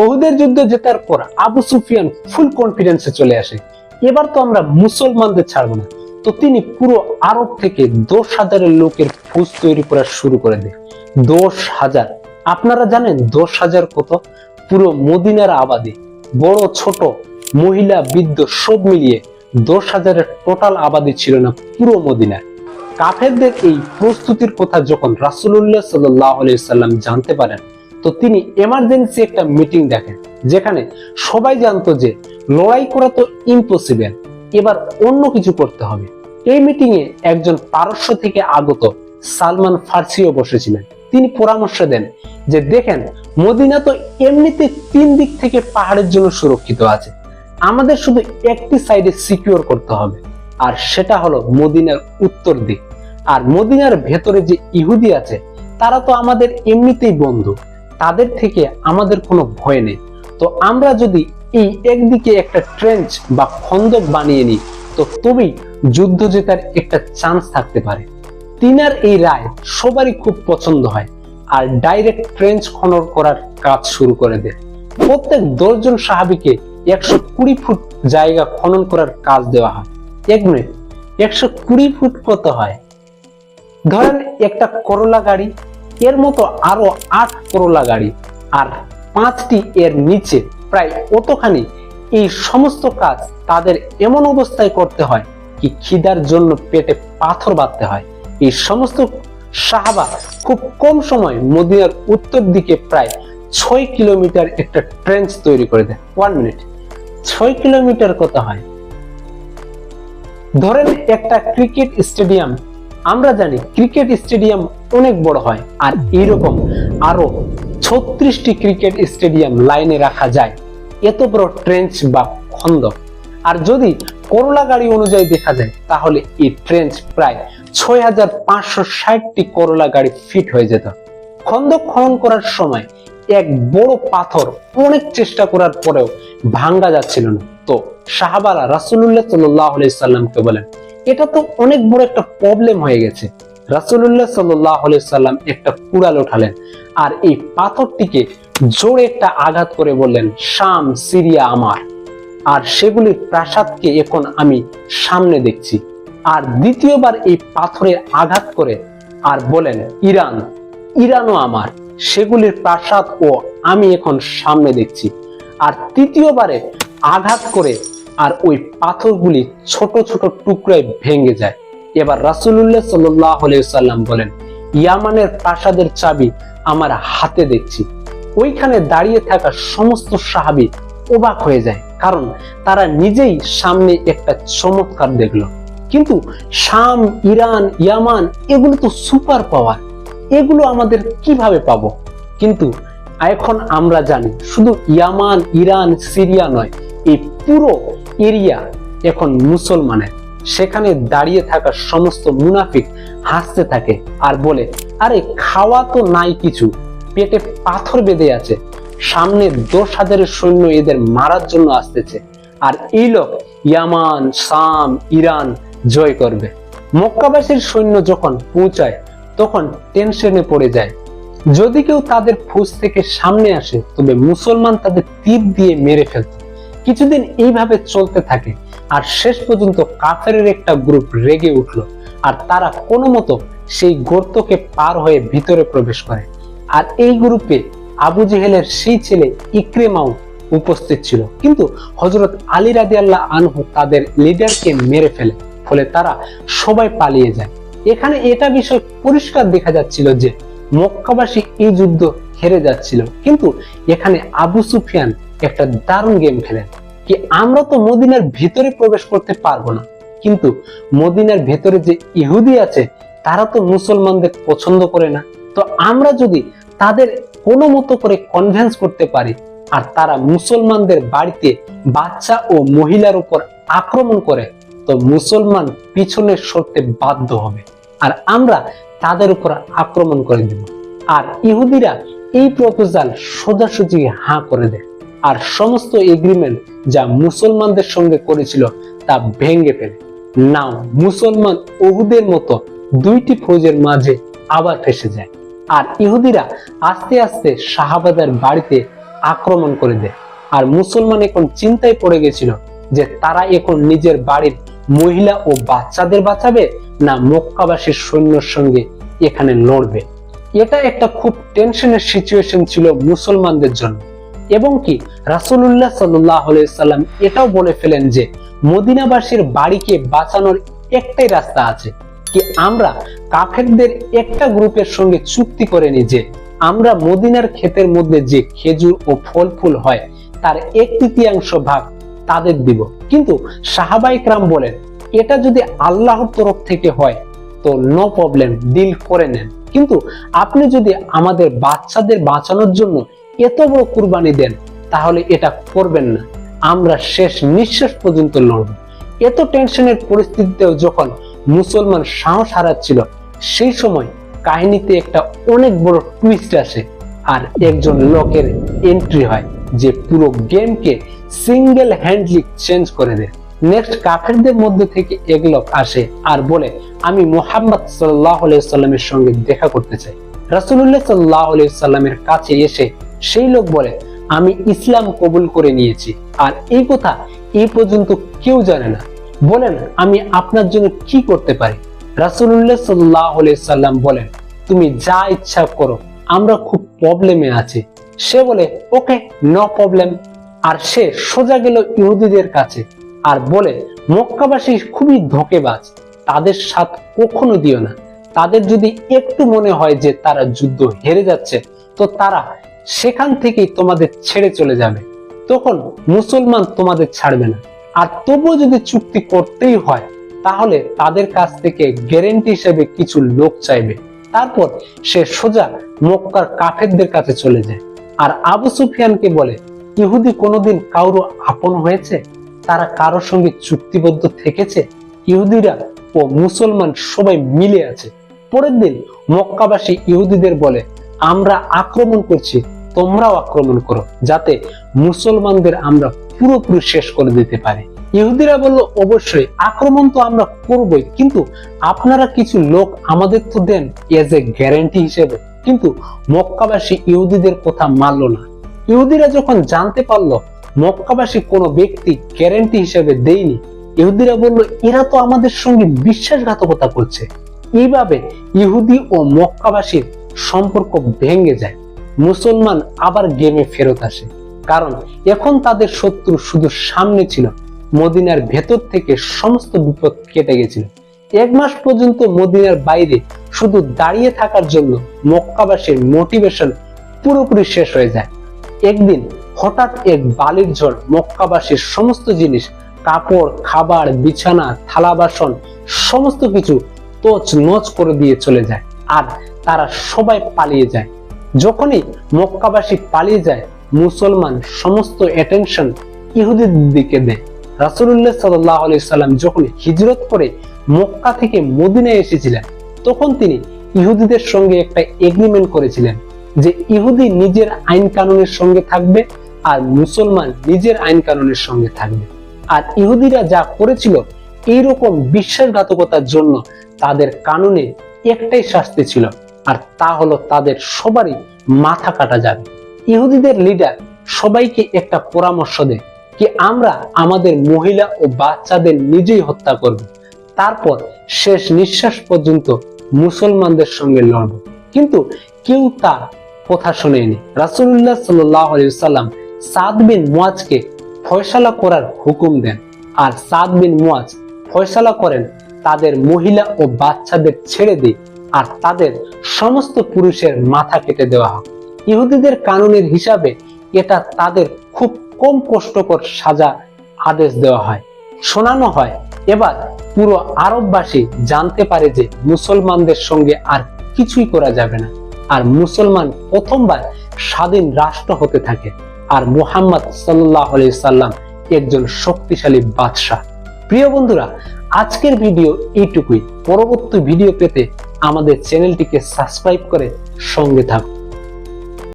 ওহুদের যুদ্ধ জেতার পর আবু সুফিয়ান ফুল কনফিডেন্সে চলে আসে। এবার তো আমরা মুসলমানদের ছাড়বো না। তো তিনি পুরো আরব থেকে দশ হাজারের লোকের ফৌজ তৈরি করা শুরু করে দেয় দশ হাজার। আপনারা জানেন দশ হাজার কত? পুরো মদিনার আবাদী বড় ছোট মহিলা বৃদ্ধ সব মিলিয়ে দশ হাজারের টোটাল আবাদি ছিল না, পুরো মদিনার। কাফেরদের এই প্রস্তুতির কথা যখন রাসুল্লাহ সাল্লাম জানতে পারেন তো তিনি এমার্জেন্সি একটা মিটিং দেখেন, যেখানে সবাই জানতো যে লড়াই করা তো ইম্পসিবল এবার অন্য কিছু করতে হবে। এই মিটিং এ একজন পারস্য থেকে আগত সালমান ফার্সিও বসেছিলেন। তিনি পরামর্শ দেন যে দেখেন, মদিনা তো এমনিতে তিন দিক থেকে পাহাড়ের জন্য সুরক্ষিত আছে। আমাদের শুধু একটি সাইডে সিকিউর করতে হবে, আর সেটা হলো মদিনার উত্তর দিক। আর মদিনার ভেতরে যে ইহুদি আছে, তারা তো আমাদের এমনিতেই বন্ধু। তাদের থেকে আমাদের কোনো ভয় নেই। তো আমরা যদি এই একদিকে একটা ট্রেঞ্চ বা খন্দক বানিয়ে নিই, তো তবেই যুদ্ধ জেতার একটা চান্স থাকতে পারে। তিনার এই রায় সবারই খুব পছন্দ হয়, আর ডাইরেক্ট ট্রেঞ্চ খনন করার কাজ শুরু করে দেয়। প্রত্যেক দশজন সাহাবিকে একশো কুড়ি ফুট জায়গা খনন করার কাজ দেওয়া হয়। এক মিনিট একশো কুড়ি ফুট কত হয়? ধরেন একটা করলা গাড়ি এর মতো আরও আট করলা গাড়ি আর পাঁচটি এর নিচে প্রায় অতখানি এই সমস্ত কাজ তাদের এমন অবস্থায় করতে হয় কি খিদার জন্য পেটে পাথর বাঁধতে হয়। এই সমস্ত সাহাবা খুব কম সময় মদিনার উত্তর দিকে প্রায় ছয় কিলোমিটার একটা ট্রেঞ্চ তৈরি করে দেয়। ওয়ান মিনিট ছয় কিলোমিটার কত হয়। ধরেন একটা ক্রিকেট স্টেডিয়াম আমরা জানি ক্রিকেট স্টেডিয়াম অনেক বড় হয়। আর এইরকম আরও ছত্রিশটি ক্রিকেট স্টেডিয়াম লাইনে রাখা যায়। এত বড় ট্রেঞ্চ বা খন্দক আর যদি করলা গাড়ি অনুযায়ী দেখা যায়, তাহলে এই ট্রেঞ্চ প্রায় ছয় হাজার পাঁচশো ষাটটি করলা গাড়ি ফিট হয়ে যেত। খন্দক খনন করার সময় এক বড় পাথর অনেক চেষ্টা করার পরেও ভাঙ্গা যাচ্ছিল না। তো সাহাবারা রাসুল্লাহ সাল্লাহ সাল্লামকে বলেন, এটা তো অনেক বড় একটা প্রবলেম হয়ে গেছে। রাসুল্লাহ সাল্লাহ সাল্লাম একটা কুড়াল ওঠালেন আর এই পাথরটিকে জোরে একটা আঘাত করে বললেন, শাম, সিরিয়া আমার। আর সেগুলির প্রাসাদকে এখন আমি সামনে দেখছি। আর দ্বিতীয়বার এই পাথরে আঘাত করে আর বলেন, ইরান, ইরানও আমার। সেগুলির প্রাসাদ ও আমি এখন সামনে দেখছি। আর তৃতীয়বারে আঘাত করে আর ওই পাথরগুলি ছোট ছোট টুকরায় ভেঙে যায়। এবার রাসুল্লাহ সাল্লাম বলেন, ইয়ামানের প্রাসাদের চাবি আমার হাতে দেখছি। ওইখানে দাঁড়িয়ে থাকা সমস্ত সাহাবি অবাক হয়ে যায়, কারণ তারা নিজেই সামনে একটা চমৎকার দেখল। কিন্তু শাম, ইরান, ইয়ামান, এগুলো তো সুপার পাওয়ার। এগুলো আমাদের কীভাবে পাবো? কিন্তু এখন আমরা জানি, শুধু ইয়ামান, ইরান, সিরিয়া নয়, এই পুরো এরিয়া এখন মুসলমানের। সেখানে দাঁড়িয়ে থাকা সমস্ত মুনাফিক হাসতে থাকে আর বলে, আরে, খাওয়া তো নাই কিছু। পেটে পাথর বেঁধে আছে। সামনে দশ হাজারের সৈন্য এদের মারার জন্য আসতেছে। আর এই লোক ইয়ামান, সাম, ইরান জয় করবে। মক্কাবাসীর সৈন্য যখন পৌঁছায়, তখন টেনশনে পড়ে যায়। যদি কেউ তাদের ফুস থেকে সামনে আসে, তবে মুসলমান তাদের তীর দিয়ে মেরে ফেলত। কিছুদিন এইভাবে চলতে থাকে। আর শেষ পর্যন্ত কাফেরের একটা গ্রুপ রেগে উঠল। আর তারা কোনো মতো সেই গর্তকে পার হয়ে ভিতরে প্রবেশ করে। আর এই গ্রুপে আবু জেহেলের সেই ছেলে ইক্রেমাও উপস্থিত ছিল। কিন্তু হজরত আলী রাজি আল্লাহ আনহু তাদের লিডারকে মেরে ফেলে, ফলে তারা সবাই পালিয়ে যায়। এখানে এটা বিষয় পরিষ্কার দেখা যাচ্ছিল যে মক্কাবাসী এই যুদ্ধ হেরে যাচ্ছিল। কিন্তু এখানে আবু সুফিয়ান একটা দারুণ গেম খেলেন। কি আমরা তো মদিনার ভিতরে প্রবেশ করতে পারব না। কিন্তু মদিনার ভেতরে যে ইহুদি আছে, তারা তো মুসলমানদের পছন্দ করে না। তো আমরা যদি তাদের কোনো মতো করে কনভেন্স করতে পারি, আর তারা মুসলমানদের বাড়িতে বাচ্চা ও মহিলার উপর আক্রমণ করে, তো মুসলমান পিছনে সরতে বাধ্য হবে। আর আমরা তাদের উপর আক্রমণ করে দেব। আর ইহুদিরা এই প্রপোজাল সোজাসুজি হাঁ করে দেয়। আর সমস্ত এগ্রিমেন্ট যা মুসলমানদের সঙ্গে করেছিল তা ভেঙে ফেলে। নাও মুসলমান ওহুদের মতো দুইটি ফৌজের মাঝে আবার ফেসে যায়। আর ইহুদিরা আস্তে আস্তে শাহাবাদের বাড়িতে আক্রমণ করে দেয়। আর মুসলমান এখন চিন্তায় পড়ে গেছিল যে তারা এখন নিজের বাড়ির মহিলা ও বাচ্চাদের বাঁচাবে না মক্কাবাসীর সৈন্যর সঙ্গে এখানে লড়বে। এটা একটা খুব টেনশনের সিচুয়েশন ছিল মুসলমানদের জন্য। এবং কি? রাসূলুল্লাহ সাল্লাহ সাল্লাম এটাও বলে ফেলেন যে, মদিনাবাসীর বাড়িকে বাঁচানোর একটাই রাস্তা আছে। কি আমরা কাফেরদের একটা গ্রুপের সঙ্গে চুক্তি করে নি যে, আমরা মদিনার ক্ষেতের মধ্যে যে খেজুর ও ফল ফুল হয়, তার এক তৃতীয়াংশ ভাগ তাদের দিব। কিন্তু সাহাবাইকরাম বলেন, এটা যদি আল্লাহর তরফ থেকে হয়, তো নো প্রবলেম ডিল করে নেন। কিন্তু আপনি যদি আমাদের বাচ্চাদের বাঁচানোর জন্য এত বড় কুরবানি দেন, তাহলে এটা করবেন না। আমরা শেষ নিঃশ্বাস পর্যন্ত লড়ব। এত টেনশনের পরিস্থিতিতেও যখন মুসলমান সাহস হারাচ্ছিল, সেই সময় কাহিনীতে একটা অনেক বড় টুইস্ট আসে আর একজন লোকের এন্ট্রি হয় যে পুরো গেমকে সিঙ্গেল হ্যান্ডলি চেঞ্জ করে দেয়। নেক্সট কাফেরদের মধ্যে থেকে এক লোক আসে আর বলে, আমি মোহাম্মদ সাল্লাহ সাল্লামের সঙ্গে দেখা করতে চাই। রাসুল্লাহ সাল্লাহ সাল্লামের কাছে এসে সেই লোক বলে, আমি ইসলাম কবুল করে নিয়েছি। আর এই কথা এই পর্যন্ত কেউ জানে না। বলেন, আমি আপনার জন্য কি করতে পারি? রাসুল্লাহ সাল্লাহ সাল্লাম বলেন, তুমি যা ইচ্ছা করো, আমরা খুব প্রবলেমে আছি। সে বলে, ওকে নো প্রবলেম আর সে সোজা গেল ইহুদিদের কাছে আর বলে, মক্কাবাসী খুবই ধোকেবাজ, তাদের সাথ কখনো দিও না। তাদের যদি একটু মনে হয় যে তারা যুদ্ধ হেরে যাচ্ছে, তো তারা সেখান থেকেই তোমাদের ছেড়ে চলে যাবে। তখন মুসলমান তোমাদের ছাড়বে না। আর তবুও যদি চুক্তি করতেই হয়, তাহলে তাদের কাছ থেকে গ্যারেন্টি হিসেবে কিছু লোক চাইবে। তারপর সে সোজা মক্কার কাফেরদের কাছে চলে যায়। আর আবু সুফিয়ানকে বলে, ইহুদি কোনোদিন কারও আপন হয়েছে? তারা কারোর সঙ্গে চুক্তিবদ্ধ থেকেছে? ইহুদিরা ও মুসলমান সবাই মিলে আছে। পরের দিন মক্কাবাসী ইহুদিদের বলে, আমরা আক্রমণ করছি। তোমরাও আক্রমণ করো, যাতে মুসলমানদের আমরা পুরোপুরি শেষ করে দিতে পারি। ইহুদিরা বলল, অবশ্যই, আক্রমণ তো আমরা করবই, কিন্তু আপনারা কিছু লোক আমাদের তো দেন এজ এ গ্যারান্টি হিসেবে। কিন্তু মক্কাবাসী ইহুদিদের কথা মানল না। ইহুদিরা যখন জানতে পারল, মক্কাবাসী কোনো ব্যক্তি গ্যারান্টি হিসেবে দেয়নি, ইহুদিরা বলল, এরা তো আমাদের সঙ্গে বিশ্বাসঘাতকতা করছে। এইভাবে ইহুদি ও মক্কাবাসীর সম্পর্ক ভেঙে যায়। মুসলমান আবার গেমে ফেরত আসে। কারণ এখন তাদের শত্রু শুধু সামনে ছিল, মদিনার ভেতর থেকে সমস্ত বিপদ কেটে গেছিল। এক মাস পর্যন্ত মদিনার বাইরে শুধু দাঁড়িয়ে থাকার জন্য মক্কাবাসীর মোটিভেশন পুরোপুরি শেষ হয়ে যায়। একদিন হঠাৎ এক বালির ঝড় মক্কাবাসীর সমস্ত জিনিস, কাপড়, খাবার, বিছানা, থালা, বাসন, সমস্ত কিছু তোচ নচ করে দিয়ে চলে যায়। আর তারা সবাই পালিয়ে যায়। যখনই মক্কাবাসী পালিয়ে যায়, মুসলমান সমস্ত অ্যাটেনশন ইহুদিদের দিকে দেয়। রাসুল্লাহ সাল্লাহ আলি সাল্লাম যখন হিজরত করে মক্কা থেকে মদিনায় এসেছিলেন, তখন তিনি ইহুদিদের সঙ্গে একটা এগ্রিমেন্ট করেছিলেন যে ইহুদি নিজের আইন কানুনের সঙ্গে থাকবে আর মুসলমান নিজের আইন কানুনের সঙ্গে থাকবে। আর ইহুদিরা যা করেছিল, এইরকম বিশ্বাসঘাতকতার জন্য তাদের কানুনে একটাই শাস্তি ছিল আর তা হলো তাদের সবারই মাথা কাটা যাবে। ইহুদিদের লিডার সবাইকে একটা পরামর্শ দেয় কি আমরা আমাদের মহিলা ও বাচ্চাদের নিজেই হত্যা করব। তারপর শেষ নিঃশ্বাস পর্যন্ত মুসলমানদের সঙ্গে লড়ব। কিন্তু কেউ তার কথা শোনেনি। রাসুল্লাহ সাল্লাম সাদ বিন মুয়াজকে ফয়সালা করার হুকুম দেন। আর সাদ বিন মুয়াজ ফয়সালা করেন তাদের মহিলা ও বাচ্চাদের ছেড়ে দিই আর তাদের সমস্ত পুরুষের মাথা কেটে দেওয়া হোক। ইহুদিদের কানুনের হিসাবে এটা তাদের খুব কম কষ্টকর সাজা আদেশ দেওয়া হয়। শোনানো হয়। এবার পুরো আরববাসী জানতে পারে যে মুসলমানদের সঙ্গে আর কিছুই করা যাবে না। আর মুসলমান প্রথমবার স্বাধীন রাষ্ট্র হতে থাকে। আর মুহাম্মদ সাল্লাহ সাল্লাম একজন শক্তিশালী বাদশাহ। প্রিয় বন্ধুরা, আজকের ভিডিও এইটুকুই। পরবর্তী ভিডিও পেতে আমাদের চ্যানেলটিকে সাবস্ক্রাইব করে সঙ্গে থাকুন।